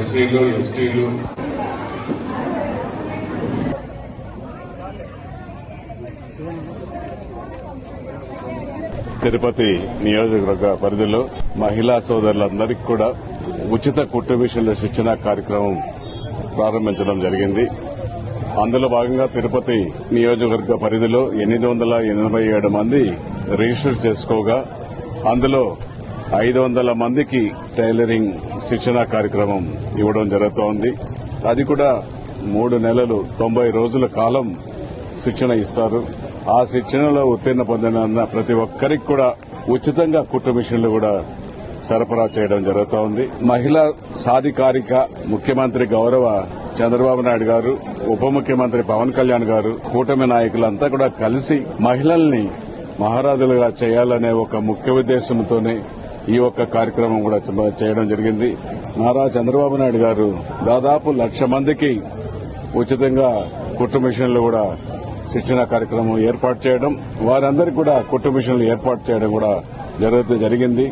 ఎస్సీలు ఎస్టీలు. తిరుపతి నియోజకవర్గ పరిధిలో మహిళా సోదరులందరికీ కూడా ఉచిత కుట్టు మిషన్ల శిక్షణ కార్యక్రమం ప్రారంభించడం జరిగింది. అందులో భాగంగా తిరుపతి నియోజకవర్గ పరిధిలో ఎనిమిది వందల ఎనభై ఏడు మంది రిజిస్టర్ చేసుకోగా అందులో ఐదు వందల మందికి టైలరింగ్ శిక్షణ కార్యక్రమం ఇవ్వడం జరుగుతోంది. అది కూడా మూడు నెలలు తొంభై రోజుల కాలం శిక్షణ ఇస్తారు. ఆ శిక్షణలో ఉత్తీర్ణ పొందిన ప్రతి ఒక్కరికి కూడా ఉచితంగా కుట్టు మిషన్లు కూడా సరఫరా చేయడం జరుగుతూ ఉంది. మహిళా సాధికారిక ముఖ్యమంత్రి గౌరవ చంద్రబాబు నాయుడు గారు ఉప ముఖ్యమంత్రి పవన్ కళ్యాణ్ గారు కూటమి నాయకులంతా కూడా కలిసి మహిళల్ని మహారాజులుగా చేయాలనే ఒక ముఖ్య ఉద్దేశంతోనే ఈ ఒక్క కార్యక్రమం కూడా చేయడం జరిగింది. నారా చంద్రబాబు నాయుడు గారు దాదాపు లక్ష మందికి ఉచితంగా కుట్టు మిషన్లు కూడా శిక్షణ కార్యక్రమం ఏర్పాటు చేయడం వారందరికీ కూడా కుట్టు మిషన్లు ఏర్పాటు చేయడం కూడా జరుగుతూ జరిగింది.